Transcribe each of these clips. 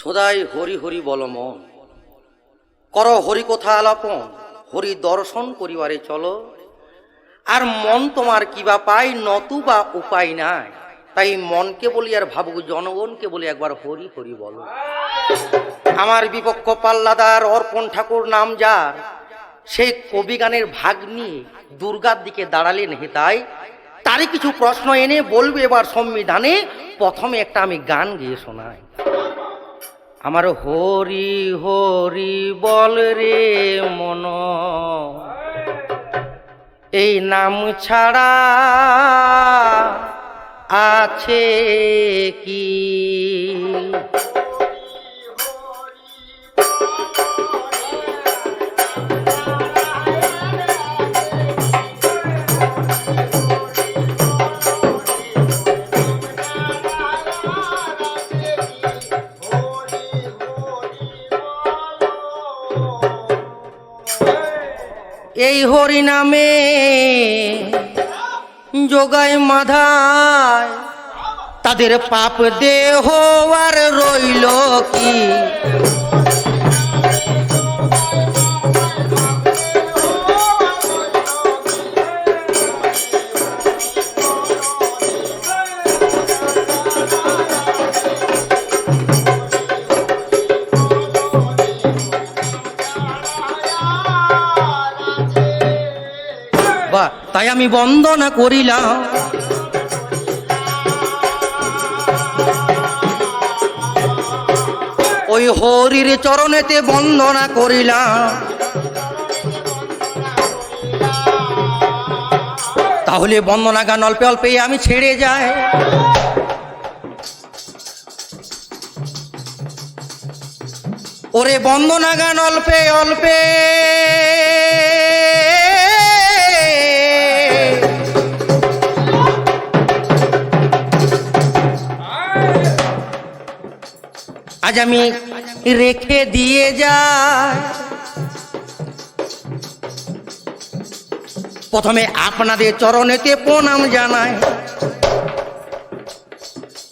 সদাই হরি হরি বল মন। কর হরি কথা আলাপন, হরি দর্শন করিবারে চলো। আর মন তোমার কিবা পাই নতুবা উপায় নাই। তাই মনকে বলি আর ভাবুক, জনগণকে বলি একবার হরি হরি বলো। আমার বিপক্ষ পাল্লাদার অর্পণ ঠাকুর নাম যার, সেই কবিগানের ভাগ নিয়ে দুর্গার দিকে দাঁড়ালেন হেতাই তারই কিছু প্রশ্ন এনে বলবে এবার সংবিধানে, প্রথমে একটা আমি গান গিয়ে শোনাই। আমার হরি হরি বল রে মন, এই নাম ছাড়া আছে কি? এই হরি নামে যোগায় মাধায়। তাদের পাপ দেহ আর রইল কি? তাই আমি বন্দনা করিলাম। ওই হরির চরণেতে বন্দনা করিলাম। তাহলে বন্দনা গান অল্পে অল্পে আমি ছেড়ে যাই। ওরে বন্দনা গান অল্পে অল্পে। আজ আমি রেখে দিয়ে যাই। প্রথমে আপনাদের চরণেতে প্রণাম জানাই।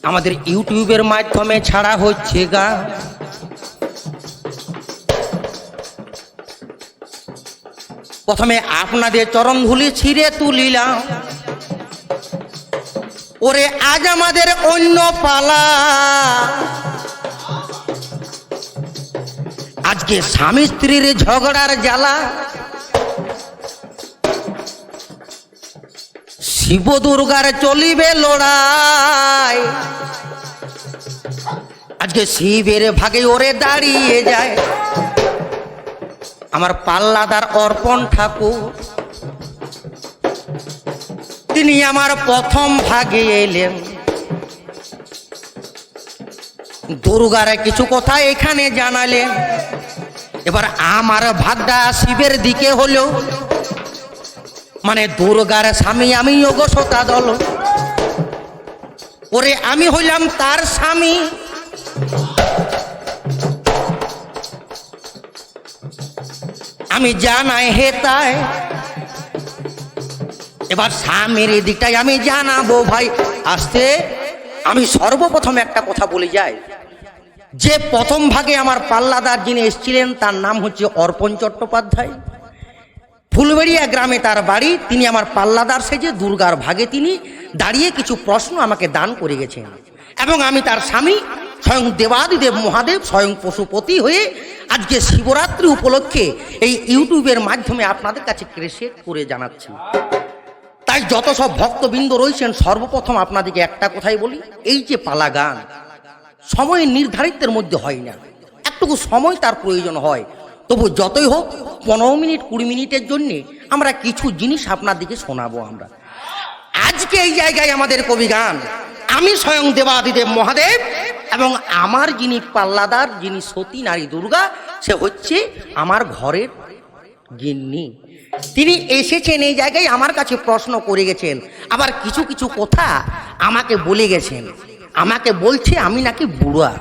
আমাদের ইউটিউবের মাধ্যমে ছাড়া হচ্ছে গা। প্রথমে আপনাদের চরণ ধুলি ছিঁড়ে তুলিলাম। ওরে আজ আমাদের অন্য পালা। আজকে স্বামী স্ত্রীর ঝগড়ার জ্বালা। শিব দুর্গার চলিবে লড়াই। আজকে শিবের ভাগে ওরে দাঁড়িয়ে যায়। আমার পাল্লাদার অর্পণ ঠাকুর। তিনি আমার প্রথম ভাগে এলেন। দুর্গার কিছু কথা এখানে জানালেন। এবার আমার ভাগটা শিবের দিকে হলো। মানে দুর্গার স্বামী আমি যোগসতা দল। ওরে আমি হইলাম তার স্বামী। আমি জানাই হেতাই এবার স্বামীর দিকটাই আমি জানাব ভাই। আসতে আমি সর্বপ্রথম একটা কথা বলে যাই। যে প্রথম ভাগে আমার পাল্লাদার যিনি এসেছিলেন, তার নাম হচ্ছে অর্পণ চট্টোপাধ্যায়। ফুলবেড়িয়া গ্রামে তার বাড়ি, তিনি আমার পাল্লাদার সেজে দুর্গার ভাগে তিনি দাঁড়িয়ে কিছু প্রশ্ন আমাকে দান করে গেছেন। এবং আমি তার স্বামী, স্বয়ং দেবাদিদেব মহাদেব, স্বয়ং পশুপতি হয়ে আজকে শিবরাত্রি উপলক্ষে এই ইউটিউবের মাধ্যমে আপনাদের কাছে ক্রেসেট করে জানাচ্ছি। তাই যত সব ভক্তবৃন্দ রয়েছেন, সর্বপ্রথম আপনাদেরকে একটা কথাই বলি, এই যে পালা গান সময় নির্ধারিতের মধ্যে হয় না। একটুকু সময় তার প্রয়োজন হয়। তবু যতই হোক, পনেরো মিনিট, কুড়ি মিনিটের জন্যে আমরা কিছু জিনিস আপনার দিকে শোনাবো আমরা। আজকে এই জায়গায় আমাদের কবি গান। আমি স্বয়ং দেবাদিদেব মহাদেব এবং আমার যিনি পাল্লাদার, যিনি সতী নারী দুর্গা, সে হচ্ছে আমার ঘরের গিন্নি। তিনি এসেছেন এই জায়গায়, আমার কাছে প্রশ্ন করে গেছেন। আবার কিছু কিছু কথা আমাকে বলে গেছেন। আমাকে বলছে আমি নাকি বুড়া।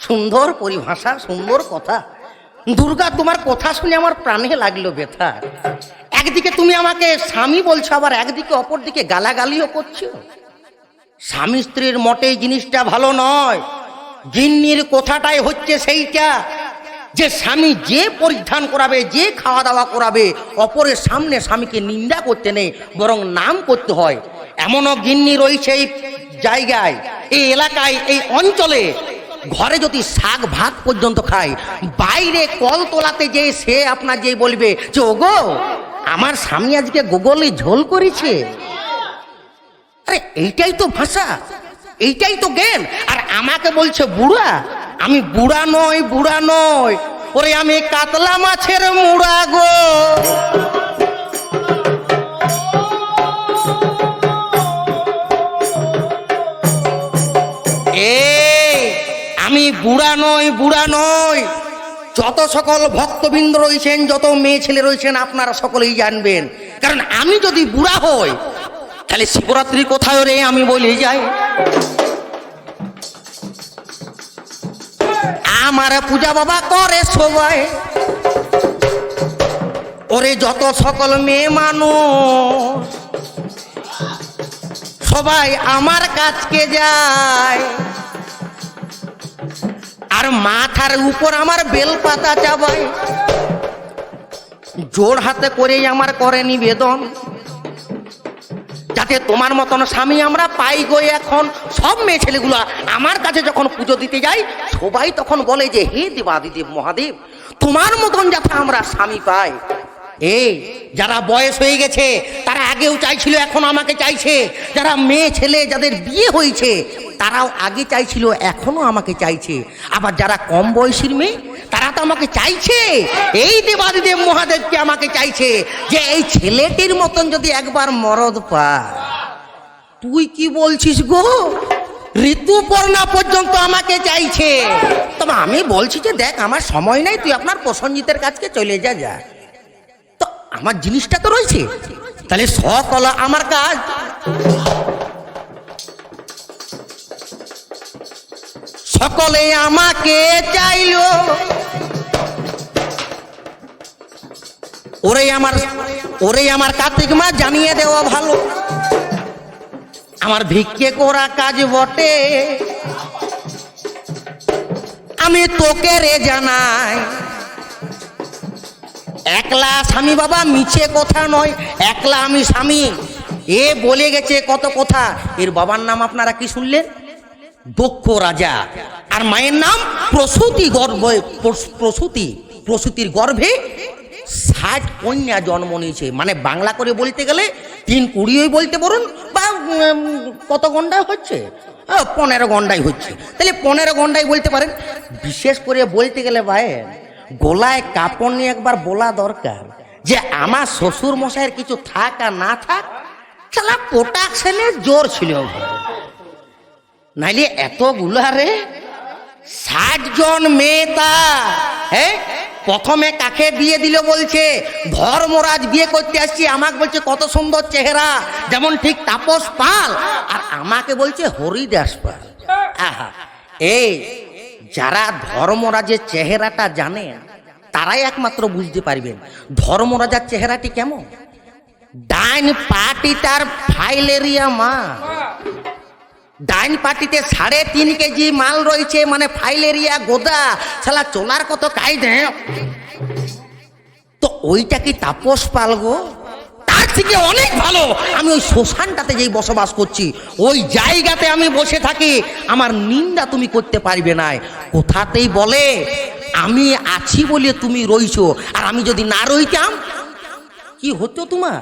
সুন্দর পরিভাষা, সুন্দর কথা। দুর্গা, তোমার কথা শুনে আমার প্রাণে লাগল ব্যথা। একদিকে তুমি আমাকে স্বামী বলছো, আবার একদিকে অপর দিকে গালাগালিও করছ। স্বামী স্ত্রীর মোটেই জিনিসটা ভালো নয়। গিন্নির কথাটাই হচ্ছে সেইটা, যে স্বামী যে পরিধান করাবে, যে খাওয়া দাওয়া করাবে, অপরের সামনে স্বামীকে নিন্দা করতে নেই, বরং নাম করতে হয়। এমনও গিন্নি রয়েছে এই জায়গায়, এই এলাকায়, এই অঞ্চলে। ঘরে যদি শাক ভাত পর্যন্ত খায়, বাইরে কল তোলাতে যে সে আপনার যে বলবে যে, ওগো, আমার স্বামী আজকে গুগলে ঝোল করেছে। আরে, এইটাই তো ভাষা, এইটাই তো জ্ঞান। আর আমাকে বলছে, বুড়া, আমি বুড়া নই বুড়া নই, ওরে আমি কাতলা মাছের মুড়া গো। বুড়া নয় বুড়া নয়। যত সকল ভক্তবৃন্দ রয়েছেন, যত মেয়ে ছেলে রয়েছেন, আপনারা সকলেই জানবেন। কারণ আমি যদি বুড়া হই, তাহলে শিবরাত্রি কোথায় রে? আমি বলে যাই। আমার পূজা বাবা করে সবাই। ওরে যত সকল মেয়ে মানুষ, সবাই আমার কাছকে যায়। আর মাথার উপর আমার বেলপাতা চাবাই জোর হাতে করেই আমার করে নিবেদন। যাতে তোমার মতন স্বামী আমরা পাই গো এখন। সব মেয়ে ছেলেগুলো আমার কাছে যখন পুজো দিতে যাই সবাই তখন বলে যে, হে দেবাদিদেব মহাদেব, তোমার মতন যাতে আমরা স্বামী পাই। এই যারা বয়স হয়ে গেছে, তারা আগেও চাইছিল, এখন আমাকে চাইছে। যারা মেয়ে, ছেলে, যাদের বিয়ে হয়েছে, তারাও আগে চাইছিল এখনও আমাকে চাইছে। আবার যারা কম বয়সীর মেয়ে, তারা তো আমাকে চাইছে। এই দেবাদিদেব মহাদেবকে আমাকে চাইছে যে এই ছেলেটির মতন যদি একবার মরদ পায়। তুই কি বলছিস গো? ঋতুপর্ণা পর্যন্ত আমাকে চাইছে। তবে আমি বলছি যে দেখ, আমার সময় নাই, তুই আপনার প্রসঞ্জিতের কাছকে চলে যা যা। আমার জিনিসটা তো রয়েছে। তাহলে সকল আমার কাজ। সকলে আমাকে চাইলো। ওরে আমার ওরে আমার কার্তিক মা, জানিয়ে দেওয়া ভালো। আমার ভিক্ষে করা কাজ বটে। আমি তোকে রে জানাই। একলা স্বামী বাবা মিছে কথা নয়, একলা আমি স্বামী। এ বলে গেছে কত কথা। এর বাবার নাম আপনারা কি শুনলেন? দক্ষ রাজা। আর মায়ের নাম প্রসূতি গর্ভ, প্রস- প্রসূতি, প্রসূতির গর্ভে ষাট কন্যা জন্ম নিয়েছে। মানে বাংলা করে বলতে গেলে তিন কুড়িই বলতে পারুন বা কত গন্ডায় হচ্ছে? পনেরো গন্ডাই হচ্ছে। তাহলে পনেরো গন্ডাই বলতে পারেন। বিশেষ করে বলতে গেলে ভাই গোলায় কাপড় নিয়ে একবার বলা দরকার যে আমার শ্বশুর মশাইয়ের কিছু থাক আর না থাক সালা প্রোটাকশনের জোর ছিল। নাইলে এতগুলা রে, ষাট জন মেয়ে তা হ্যাঁ প্রথমে কাকে বিয়ে দিল বলছে, ধর্মরাজ বিয়ে করতে আসছি, আমাকে বলছে কত সুন্দর চেহারা, যেমন ঠিক তাপস পাল, আর আমাকে বলছে হরিদাস পাল আহা, এই যারা ধর্মরাজের চেহারাটা জানে, তারাই একমাত্র বুঝতে পারবেন ধর্মরাজার চেহারাটি কেমন। ডাইন পার্টি তার ফাইলেরিয়া মা ডাইন পার্টিতে সাড়ে তিন কেজি মাল রয়েছে মানে ফাইলেরিয়া গোদা। শালা, চোলার কত কায়দে। তো ওইটা কি তাপস পাল গো? তার থেকে অনেক ভালো। আমি ওই শ্মশানটাতে যেই বসবাস করছি, ওই জায়গাতে আমি বসে থাকি। আমার নিন্দা তুমি করতে পারবে না। কোথাতেই বলে, আমি আছি বলে তুমি রইছো। আর আমি যদি না রইতাম, কি হতো তোমার?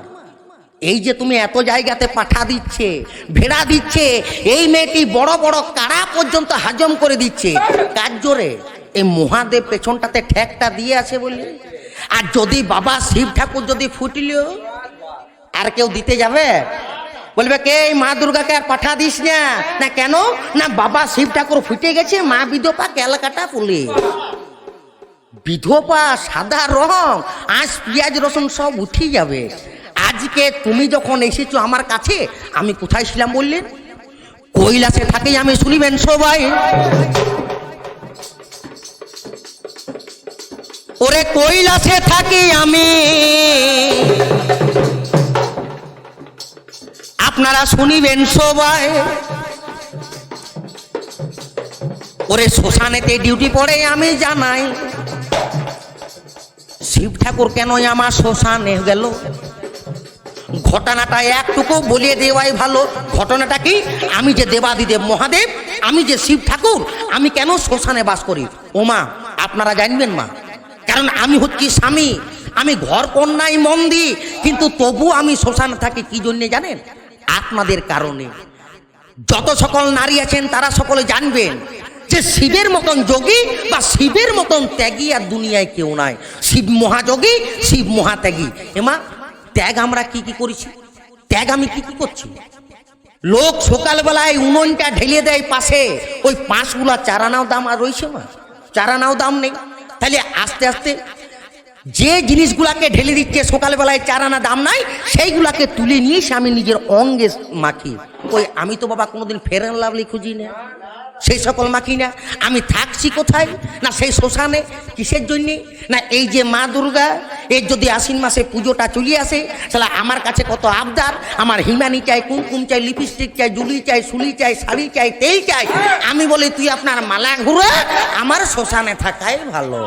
এই যে তুমি এত জায়গাতে পাঠা দিচ্ছে, ভেড়া দিচ্ছে, এই মেয়েটি বড় বড় কারা পর্যন্ত হাজম করে দিচ্ছে। কার জোরে? এই মহাদেব পেছনটাতে ঠেকটা দিয়ে আছে বলে আর যদি বাবা শিব ঠাকুর যদি ফুটিল আর কেউ দিতে যাবে? বলবে, কে মা দুর্গাকে আর পাঠা দিস না? না কেন? না বাবা শিব ঠাকুর ফুটে গেছে, মা বিধপা ক্যালকাটা পুলিশ। বিধবা, সাদা রং, আঁশ, পেঁয়াজ, রসুন সব উঠে যাবে। আজকে তুমি যখন এসেছ আমার কাছে, আমি কোথায় ছিলাম বললেন? কৈলাসে থাকেই আমি শুনিবেন সবাই। ওরে কৈলাসে থাকি আমি। আপনারা শুনিবেন সবাই। ওরে শ্মশানেতে ডিউটি পড়ে, আমি জানাই। শিব ঠাকুর কেন আমার শ্মশানে গেল? ঘটনাটা একটুকু বলিয়ে দেওয়াই ভালো। ঘটনাটা কি? আমি যে দেবাদিদেব মহাদেব, আমি যে শিব ঠাকুর, আমি কেন শ্মশানে বাস করি? ওমা আপনারা জানবেন মা। কারণ আমি হচ্ছি স্বামী, আমি ঘর কন্যাই মন দিই কিন্তু তবু আমি শ্মশানে থাকি, কি জন্যে জানেন? আপনাদের কারণে। যত সকল নারী আছেন, তারা সকলে জানবেন যে শিবের মতন যোগী বা শিবের মতন ত্যাগী আর দুনিয়ায় কেউ নাই। শিব মহাযোগী, শিব মহাত্যাগী। এমা ত্যাগ আমরা কি কি করেছি? ত্যাগ আমি কি কি করছি? লোক সকালবেলায় উনুনটা ঢেলে দেয় পাশে। ওই পাঁচগুলা চারানাও দাম আর রয়েছে না চারানাও দাম নেই। তাহলে আস্তে আস্তে যে জিনিসগুলাকে ঢেলে দিচ্ছে, সকালবেলায় চার আনা দাম নাই, সেইগুলাকে তুলে নিয়ে সে আমি নিজের অঙ্গে মাখি ওই আমি তো বাবা কোনোদিন ফেরান লাভলি খুঁজি না সেই সকল মাখি না আমি থাকছি কোথায়? না সেই শ্মশানে? কিসের জন্যে? না এই যে মা দুর্গা এর যদি আশ্বিন মাসে পুজোটা চলে আসে, তাহলে আমার কাছে কত আবদার? আমার হিমানি চাই, কুমকুম চাই, লিপস্টিক চাই, জুলি চাই, সুলি চাই, শাড়ি চাই, তেল চাই। আমি বলি, তুই আপনার মালা ঘুরে আমার শ্মশানে থাকাই ভালো।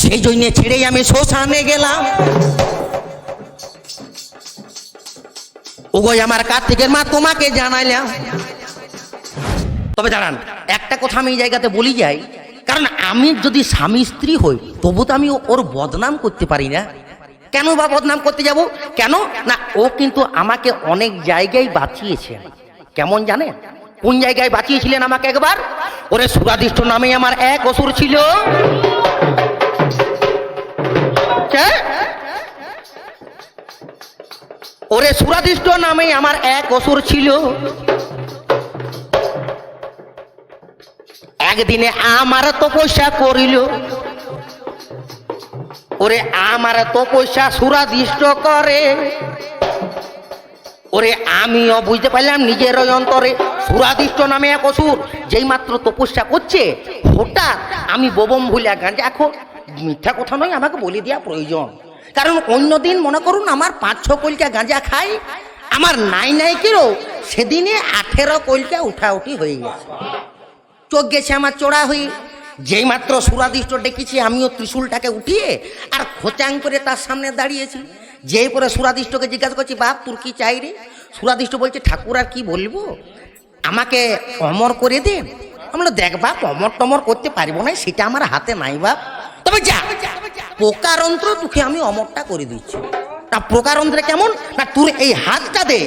সেই জন্যে ছেড়েই আমি শ্মশানে গেলাম। ওগোই আমার কার্তিকের মা তোমাকে জানাইলাম। তবে দাঁড়ান, একটা কথা আমি এই জায়গাতে বলি যাই, কারণ আমি যদি স্বামী স্ত্রী হই, তবু তো আমি ওর বদনাম করতে পারি না। কেন বা বদনাম করতে যাব? কেন? না, ও কিন্তু আমাকে অনেক জায়গায় বাঁচিয়েছে কেমন জানেন? কোন জায়গায় বাঁচিয়েছিলেন আমাকে একবার? ওরে সুরাদিষ্ট নামে আমার এক অসুর ছিল? ওরে সুরাদিষ্ট নামে আমার এক অসুর ছিল। একদিনে আমার তপস্যা করিল। ওরে আমার তপস্যা সুরাদিষ্ট করে। ওরে আমিও বুঝতে পারলাম নিজের অন্তরে সুরাদিষ্ট নামে এক অসুর, যেই মাত্র তপস্যা করছে, হঠাৎ আমি বোবম ভুলে গাঁজা খো মিথ্যা কথা নয়, আমাকে বলে দেওয়া প্রয়োজন। কারণ অন্যদিন মনে করুন, আমার পাঁচ ছ কলকা গাঁজা খাই, আমার নাই নাই কিরো সেদিনে আঠেরো কলকা উঠাউঠি হয়ে গেছে। চোখ গেছে আমার চড়া হয়ে যেই মাত্র সুরাদিষ্ট ডেকেছি, আমিও ত্রিশূলটাকে উঠিয়ে আর খোচাং করে তার সামনে দাঁড়িয়েছি। যেই পরে সুরাদিষ্টকে জিজ্ঞাসা করছি, বাপ, তোর কি চাই রে? সুরাদিষ্ট বলছে, ঠাকুর আর কি বলব? আমাকে অমর করে দে। আমরা দেখ বাপ, অমর টমর করতে পারব না, সেটা আমার হাতে নাই বাপ। তবে যা পোকারন্ত্র তোকে আমি অমরটা করে দিচ্ছি। তা প্রকারন্ত্রে কেমন? না, তোর এই হাতটা দে।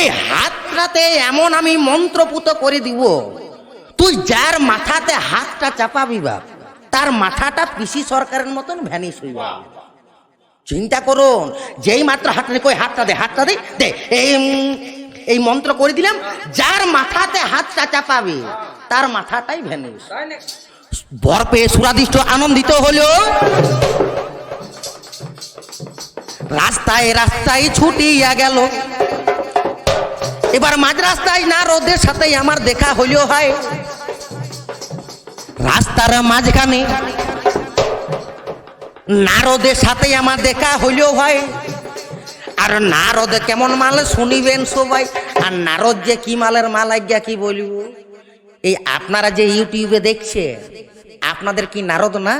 এই হাতটাতে এমন আমি মন্ত্রপুত করে দিব। তুই যার মাথাতে হাতটা চাপাবি বাপ, তার মাথাটা পিসি সরকারের মতন ভ্যানিশ হয়ে যাবে। চিন্তা করুন, যেই মাত্র হাতটা কই হাতটা দে হাতটা দে দে, এই এই মন্ত্র করে দিলাম, যার মাথাতে হাতটা চাপাবে, তার মাথাটাই ভ্যানিশ। বর পেয়ে সুরাদিষ্ট আনন্দিত হলো। রাস্তায় রাস্তায় ছুটিয়া গেল। এবার মাঝ রাস্তায় না, রোদের সাথে আমার দেখা হইলেও হয়। রাস্তার মাঝখানে নারদের সাথে আমার দেখা হইলেও হয়। আর নারদ কেমন মাল শুনিবেন সবাই, আর নারদ যে কি মালের মাল আজ্ঞা কি বলব? এই আপনারা যে ইউটিউবে দেখছে, আপনাদের কি নারদ না?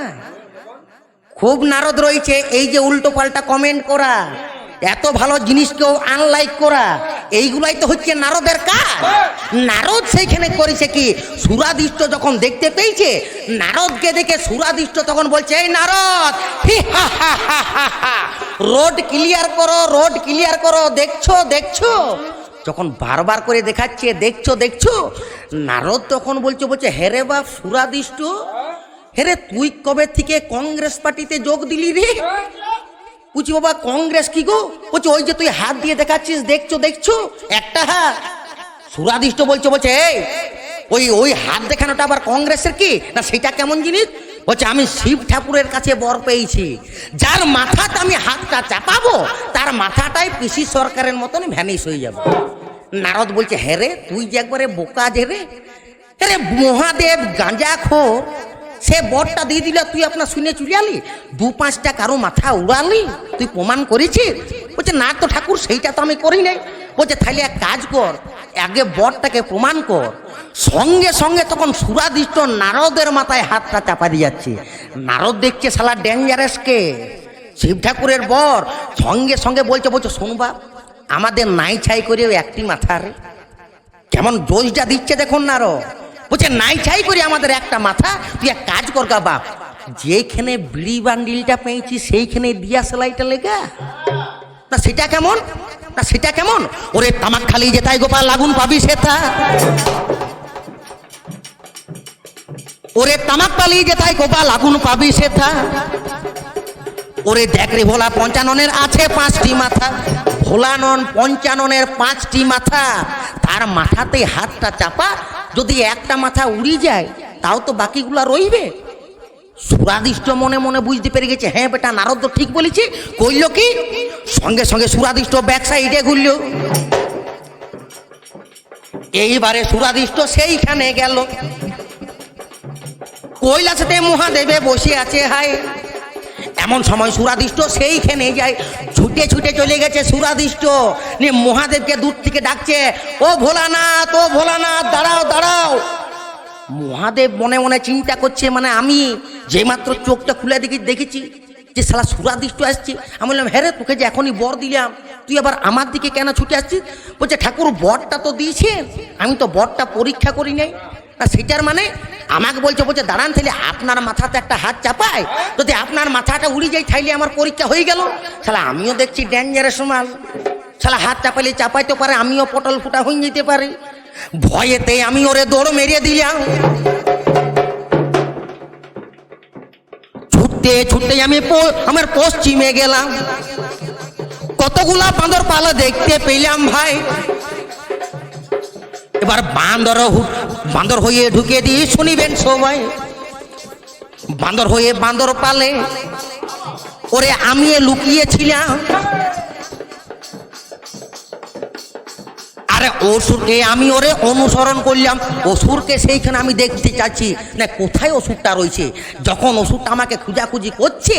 খুব নারদ রয়েছে, এই যে উল্টো পাল্টা কমেন্ট করা। এত ভালো জিনিসকেও আনলাইক করা, এইগুলাই তো হচ্ছে নারদের কাজ। নারদ সেইখানে করেছে কি? সুরাদিষ্ট যখন দেখতে পেয়েছে, নারদকে দেখে সুরাদিষ্ট তখন বলছে, এই নারদ। রোড ক্লিয়ার করো, রোড ক্লিয়ার করো, দেখছ দেখছ? যখন বারবার করে দেখাচ্ছে, দেখছ দেখছ, নারদ তখন বলছে বলছে হেরে বাপ, সুরাদিষ্ট হেরে তুই কবে থেকে কংগ্রেস পার্টিতে যোগ দিলি রে? বলছি বাবা, কংগ্রেস কি গো? বলছে, ওই যে তুই হাত দিয়ে দেখাচ্ছিস, দেখছ দেখছ? একটা হাত। সুরাদিষ্ট বলছে বলছে, এই, ওই ওই হাত দেখানোটা আবার কংগ্রেসের কি? না সেটা কেমন জিনিস? বলছে, আমি শিব ঠাকুরের কাছে বর পেয়েছি। যার মাথাতে আমি হাতটা চাপাবো, তার মাথাটাই পিসি সরকারের মতন ভ্যানিশ হয়ে যাবে। নারদ বলছে হ্যাঁ রে, তুই যে একবারে বোকা যে রে। আরে মহাদেব গাঁজা খোর সে বরটা দিয়ে দিলে, তুই আপনার শুনে চলে আলি? দু পাঁচটা কারও মাথা উড়ালি, তুই প্রমাণ করেছিস? বলছে, না তো ঠাকুর, সেইটা তো আমি করি নাই। বলছে, তাহলে এক কাজ কর, আগে বরটাকে প্রমাণ কর। সঙ্গে সঙ্গে তখন সুরাদিষ্ট নারদের মাথায় হাতটা চাপা দিয়ে যাচ্ছে। নারদ দেখছে শালা ডেঞ্জারাসকে শিব ঠাকুরের বর সঙ্গে সঙ্গে বলছে বলছে শুনবা আমাদের নাই ছাই করে একটি মাথার কেমন জোশটা দিচ্ছে দেখুন না আরও বলছে, নাই ছাই করে আমাদের একটা মাথা, তুই এক কাজ কর গা বাপ। যেখানে বিড়ি বান্ডিলটা পেয়েছি, সেইখানে দিয়া সেলাইটা লেগা। না, সেটা কেমন? না, সেটা কেমন? ওরে তামাক খালি যেতাই গোপাল লাগুন পাবি সেটা ওরে তামাক পালিয়ে যেতাই গোপাল, আগুন পাবি সেটা ওরে দেখ রে ভোলা পঞ্চাননের আছে পাঁচটি মাথা। ভোলানন পঞ্চাননের পাঁচটি মাথা। তার মাথাতে হাতটা চাপা যদি একটা মাথা উড়ি যায়, তাও তো বাকিগুলা রইবে। সুরাদিষ্ট মনে মনে বুঝতে পেরে গেছে হ্যাঁ বেটা, নারদ তো ঠিক বলেছি। কইল কি? সঙ্গে সঙ্গে সুরাদিষ্ট ব্যাক সাইডে ঘুরল। এইবারে সুরাদিষ্ট সেইখানে গেল। কৈলাসেতে মহাদেবে বসে আছে, হায়। এমন সময় সুরাদিষ্ট সেইখানে যায়, ছুটে ছুটে চলে গেছে সুরাদিষ্ট। নিয়ে মহাদেবকে দূর থেকে ডাকছে, ও ভোলানাথ ও ভোলানাথ, দাঁড়াও দাঁড়াও। মহাদেব মনে মনে চিন্তা করছে মানে আমি যেমাত্র চোখটা খুলে দেখি, দেখেছি যে শালা সুরাদিষ্ট আসছে। আমি বললাম হ্যাঁ রে, তোকে যে এখনই বর দিলাম, তুই আবার আমার দিকে কেন ছুটে আসছিস? বলছে, ঠাকুর, বরটা তো দিয়েছেন আমি তো বরটা পরীক্ষা করি নাই। না সেটার মানে আমাকে বলছে বলছে, দাঁড়ান তাহলে আপনার মাথাতে একটা হাত চাপায়, যদি আপনার মাথাটা উড়ে যায় তাইলে আমার পরীক্ষা হয়ে গেল। শালা, আমিও দেখছি ডেঞ্জারাস মাল শালা, হাত চাপালে চাপাইতে পারে, আমিও পটল ফুটা হয়ে যেতে পারি। ভয়েতে আমি ওরে দৌড় মেরিয়ে দিলাম। ছুটতে ছুটতে আমি আমার পশ্চিমে গেলাম। কতগুলা বাঁদর পালা দেখতে পেলাম ভাই। এবার বান্দর বান্দর হয়ে ঢুকে দিয়ে শুনিবেন সবাই। বান্দর হয়ে বান্দর পালে। ওরে আমি লুকিয়েছিলাম। আরে অসুরকে আমি ওরে অনুসরণ করলাম। অসুরকে সেইখানে আমি দেখতে চাচ্ছি। না, কোথায় ওষুধটা রয়েছে? যখন ওষুধটা আমাকে খুঁজাখুঁজি করছে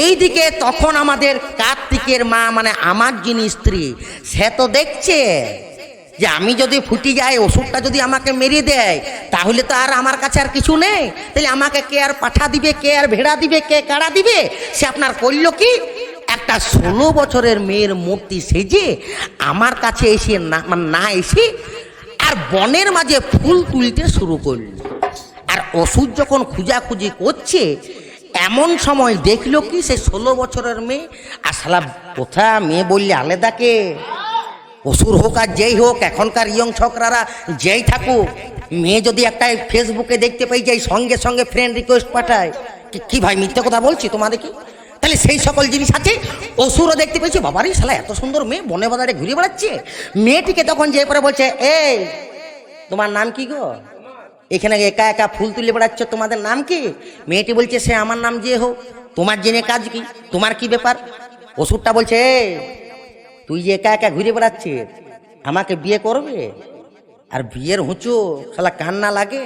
এই দিকে তখন আমাদের কার্তিকের মা মানে আমার যিনি স্ত্রী, সে তো দেখছে। যে আমি যদি ফুটি যাই, ওষুধটা যদি আমাকে মেরে দেয়, তাহলে তো আর আমার কাছে আর কিছু নেই। তাহলে আমাকে কে আর পাঠা দিবে, কে আর ভেড়া দিবে, কে কাড়া দিবে? সে আপনার করল কি? একটা ষোলো বছরের মেয়ের মূর্তি সেজে আমার কাছে এসে না মানে না এসে আর বনের মাঝে ফুল তুলতে শুরু করল। আর ওষুধ যখন খুঁজাখুঁজি করছে, এমন সময় দেখল কি সে ষোলো বছরের মেয়ে? আর সালা কোথা মেয়ে বললে আলেদাকে? অসুর হোক আর যেই হোক এখনকার ইয়ং ছকরারা যেই থাকুক মেয়ে যদি একটা ফেসবুকে দেখতে পাই যাই সঙ্গে সঙ্গে ফ্রেন্ড রিকোয়েস্ট পাঠায় কি- ভাই মিথ্যে কথা বলছি তোমাদের কি তাহলে সেই সকল জিনিস আছে অসুরও দেখতে পেয়েছি বাবারই শালা এত সুন্দর মেয়ে বনে বাজারে ঘুরে বেড়াচ্ছে। মেয়েটিকে তখন যে পরে বলছে এই তোমার নাম কি গো? এখানে একা একা ফুল তুলে বেড়াচ্ছ তোমাদের নাম কি? মেয়েটি বলছে সে আমার নাম যে হোক তোমার জেনে কাজ কি? তোমার কি ব্যাপার? অসুরটা বলছে "এই, তুই যে একা একা ঘুরে বেড়াচ্ছিস, আমাকে বিয়ে করবে? আর বিয়ের হুঁচু শালা কান্না লাগে।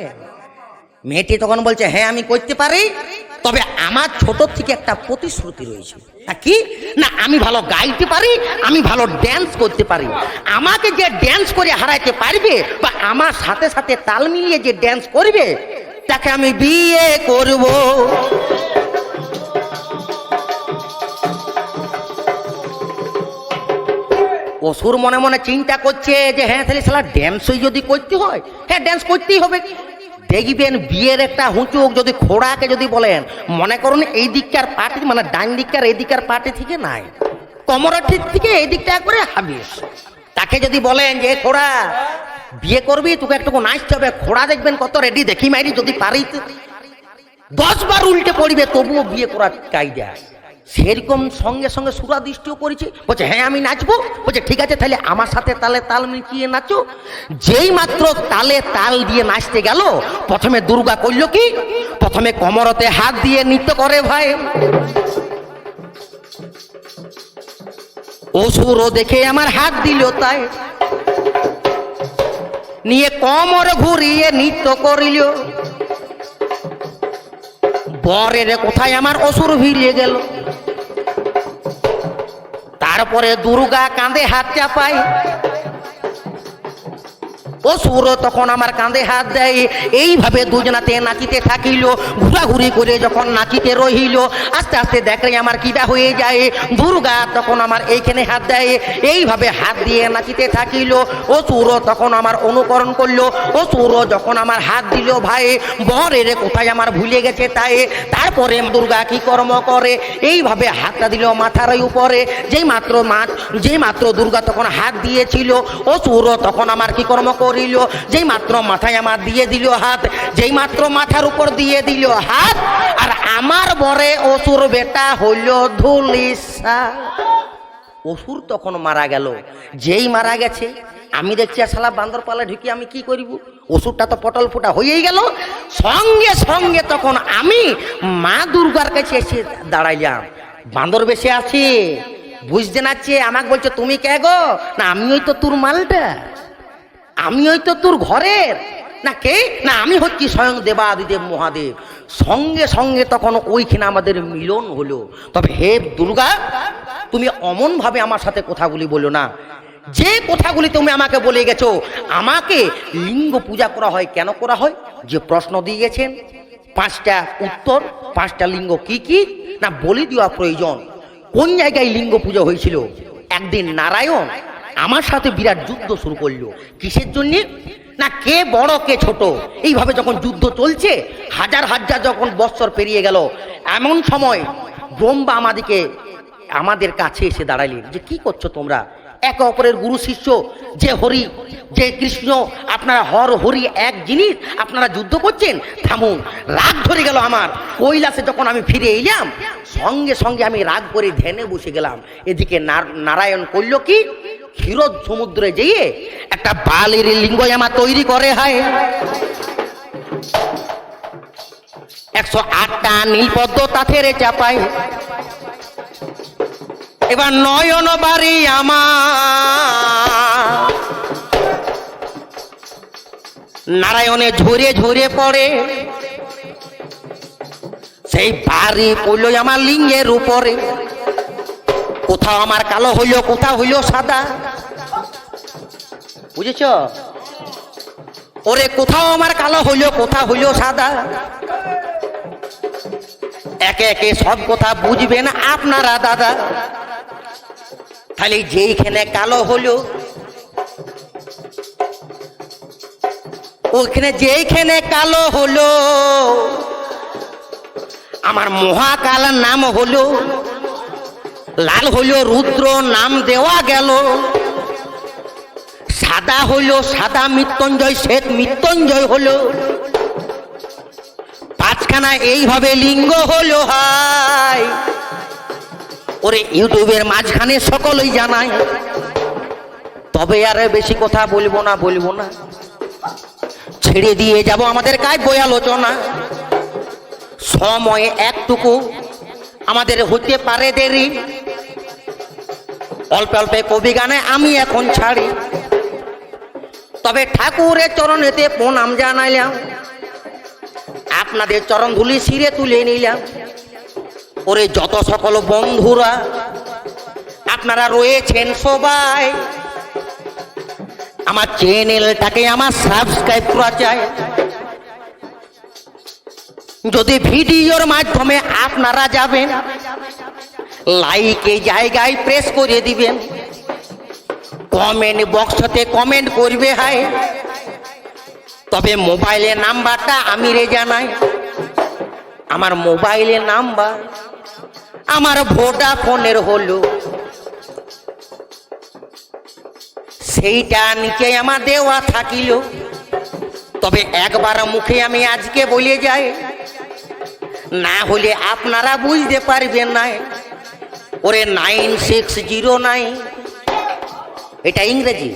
মেয়েটি তখন বলছে হ্যাঁ আমি করতে পারি, তবে আমার ছোট থেকে একটা প্রতিশ্রুতি রয়েছে। কি? না, আমি ভালো গাইতে পারি, আমি ভালো ড্যান্স করতে পারি। আমাকে যে ড্যান্স করে হারাইতে পারবে বা আমার সাথে সাথে তাল মিলিয়ে যে ড্যান্স করবে, তাকে আমি বিয়ে করব। অসুর মনে মনে চিন্তা করছে যে হ্যাঁ তাহলে সালা ড্যান্সই যদি করতে হয়? হ্যাঁ ড্যান্স করতেই হবে। দেখবেন বিয়ের একটা হুঁচুক যদি খোড়াকে যদি বলেন, মনে করুন এই দিককার পার্টি মানে ডান দিককার এই দিককার পার্টি থেকে নাই। কমরাটির থেকে এই দিকটা একবারে হাবিস। তাকে যদি বলেন যে, খোড়া, বিয়ে করবি, তোকে একটুকু নাচতে হবে। খোড়া দেখবেন কত রেডি দেখি মাইরি যদি পারি দশ বার উল্টে পড়বে, তবুও বিয়ে করার কায়দা সেরকম সঙ্গে সঙ্গে সুরাদৃষ্টিও করেছে। বলছে হ্যাঁ আমি নাচবো। বলছে, ঠিক আছে, তাহলে আমার সাথে তালে তাল মিটিয়ে নাচো। যেই মাত্র তালে তাল দিয়ে নাচতে গেল, প্রথমে দুর্গা করল কি? প্রথমে কমরতে হাত দিয়ে নৃত্য করে ভাই। অসুরও দেখে আমার হাত দিল তাই। নিয়ে কমর ঘুরিয়ে নৃত্য করিল। বরের কোথায় আমার অসুর ভিড়িয়ে গেল? তারপরে দুর্গা কাঁধে হাত চাপায় অসুর তখন আমার কাঁধে হাত দেয়। এইভাবে দুজনাতে নাচিতে থাকিল, ঘোরাঘুরি করে যখন নাচিতে রহিল, আস্তে আস্তে দেখলে আমার কিবা হয়ে যায়। দুর্গা তখন আমার এইখানে হাত দেয়। এইভাবে হাত দিয়ে নাচিতে থাকিল। ও অসুর তখন আমার অনুকরণ করল। ও অসুর যখন আমার হাত দিল, ভাই, বরের কোথায় আমার ভুলে গেছে তাই? তারপরে দুর্গা কি কর্ম করে? এইভাবে হাতটা দিল মাথার উপরে। যেই মাত্র মাছ যেই মাত্র দুর্গা তখন হাত দিয়েছিল অসুর তখন আমার কি কর্ম করিল, যেই মাত্র মাথায় আমার দিয়ে দিল হাত, যেই মাত্র মাথার উপর দিয়ে দিল হাত, আর আমার বরে অসুর বেটা হইল ধুলিসা। অসুর তখন মারা গেল। যেই মারা গেছে, আমি দেখছি শালা বান্দর পালা ঢুকি আমি কি করিব? ওষুধটা তো পটল ফুটা হয়েই গেল। সঙ্গে সঙ্গে তখন আমি মা দুর্গার কাছে এসে দাঁড়াইলাম। বান্দর বেশি আছে, বুঝতে নাচ্ছে আমাকে বলছে তুমি কে গো? না আমি ওই তো তোর মালটা। আমি ওই তো তোর ঘরের। না কে? না, আমি হচ্ছি স্বয়ং দেবাদিদেব মহাদেব। সঙ্গে সঙ্গে তখন ওইখানে আমাদের মিলন হলো। তবে হে দুর্গা, তুমি অমনভাবে আমার সাথে কথাগুলি বলো না। যে কথাগুলি তুমি আমাকে বলে গেছো, আমাকে লিঙ্গ পূজা করা হয়, কেন করা হয়? যে প্রশ্ন দিয়ে গেছেন পাঁচটা উত্তর, পাঁচটা লিঙ্গ কি কি? না, বলে দেওয়া প্রয়োজন। কোন জায়গায় লিঙ্গ পূজা হয়েছিল? একদিন নারায়ণ আমার সাথে বিরাট যুদ্ধ শুরু করল। কিসের জন্যে? না, কে বড়, কে ছোট? এইভাবে যখন যুদ্ধ চলছে, হাজার হাজার যখন বৎসর পেরিয়ে গেল, এমন সময় ব্রহ্মা আমাদেরকে আমাদের কাছে এসে দাঁড়াইলেন যে, কি করছ তোমরা? একে অপরের গুরু শিষ্য, যে হরি, যে কৃষ্ণ, আপনারা হর, হরি, এক জিনিস আপনারা যুদ্ধ করছেন, থামুন, রাগ ধরে গেল আমার। কৈলাসে যখন আমি ফিরে এলাম, সঙ্গে সঙ্গে আমি রাগ করে ধ্যানে বসে গেলাম। এদিকে নারায়ণ করল কি, ক্ষীরোদ সমুদ্রে যেয়ে একটা বালির লিঙ্গ আমার তৈরি করে হয়। একশো আটটা নীলপদ্ম তাথেরে চাপায়। এবার নয়ন বাড়ি আমার। নারায়ণে ঝরে ঝরে পড়ে। সেই বাড়ি পড়ল আমার লিঙ্গের উপরে। কোথাও আমার কালো হইল, কোথাও হইল সাদা। বুঝেছ? ওরে কোথাও আমার কালো হইল, কোথাও হইল সাদা। একে একে সব কথা বুঝবেন আপনারা, দাদা। তাহলে যেইখানে কালো হলো, ওইখানে যেইখানে কালো হলো, আমার মহাকাল নাম হলো, লাল হলো রুদ্র নাম দেওয়া গেল, সাদা হলো সাদা মৃত্যুঞ্জয়, শ্বেত মৃত্যুঞ্জয় হলো। পাঁচখানা এইভাবে লিঙ্গ হলো হাই ওরে ইউটিউবের মাঝখানে সকলেই জানায়। তবে আর বেশি কথা বলব না বলব না। ছেড়ে দিয়ে যাব আমাদের কায় কাব্য আলোচনা। সময় একটুকু আমাদের হতে পারে দেরি। অল্প অল্পে কবি গানে আমি এখন ছাড়ি। তবে ঠাকুরের চরণেতে প্রণাম জানাইলাম। আপনাদের চরণ ধুলি শিরে তুলে নিলাম। ওরে যত সকল বন্ধুরা, আপনারা রয়েছেন সবাই। আমার চ্যানেলটাকে আমার সাবস্ক্রাইব করা চাই যদি ভিডিওর মাধ্যমে আপনারা যাবেন লাইকে জায়গায় প্রেস করে দিবেন। কমেন্ট বক্সতে কমেন্ট করবে হায়। তবে মোবাইলের নাম্বারটা আমি রে জানাই। আমার মোবাইলের নাম্বার, আমার ভোডাফোনের হলো। সেইটা নিচে আমার দেওয়া থাকিল। তবে একবার মুখে আমি আজকে বলে যাই, না হলে আপনারা বুঝতে পারবেন না। ওরে নাইন সিক্স জিরো নাইন। এটা ইংরেজি,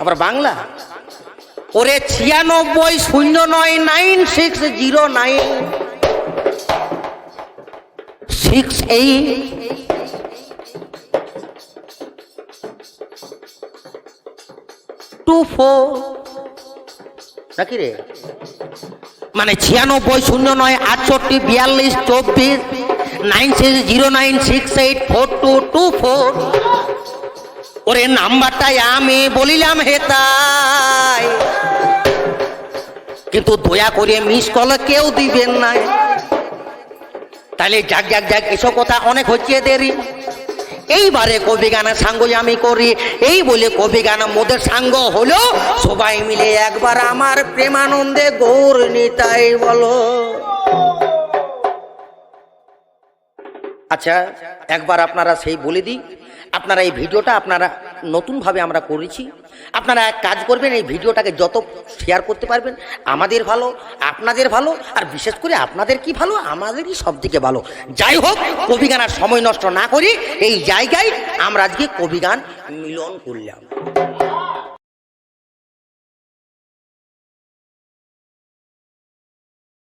আবার বাংলা? ওরে ছিয়ানব্বই শূন্য নয় nine six zero nine. Six eight two four নাকি রে? মানে ছিয়ানব্বই শূন্য নয়, আটষট্টি, বিয়াল্লিশ, চব্বিশ, nine six, zero nine, six eight, four two two four. ওরে নাম্বারটাই আমি বলিলাম হেতাই কিন্তু দয়া করে মিস কল কেউ দিবেন না তাহলে যাক যাক যাক, এসব কথা অনেক হচ্ছে দেরি। এইবারে কবি গানা সাঙ্গ আমি করি। এই বলে কবি গানা মোদের সাঙ্গ হলো, সবাই মিলে একবার আমার প্রেমানন্দে গৌর নিতাই বলো। আচ্ছা একবার আপনারা সেই বলে দিই। আপনারা এই ভিডিওটা আপনারা নতুনভাবে আমরা করেছি। আপনারা এক কাজ করবেন, এই ভিডিওটাকে যত শেয়ার করতে পারবেন, আমাদের ভালো, আপনাদের ভালো, আর বিশেষ করে আপনাদের কি ভালো, আমাদেরই সব থেকে ভালো। যাই হোক, কবি আর সময় নষ্ট না করি, এই জায়গায় আমরা আজকে কবি গান মিলন করলাম।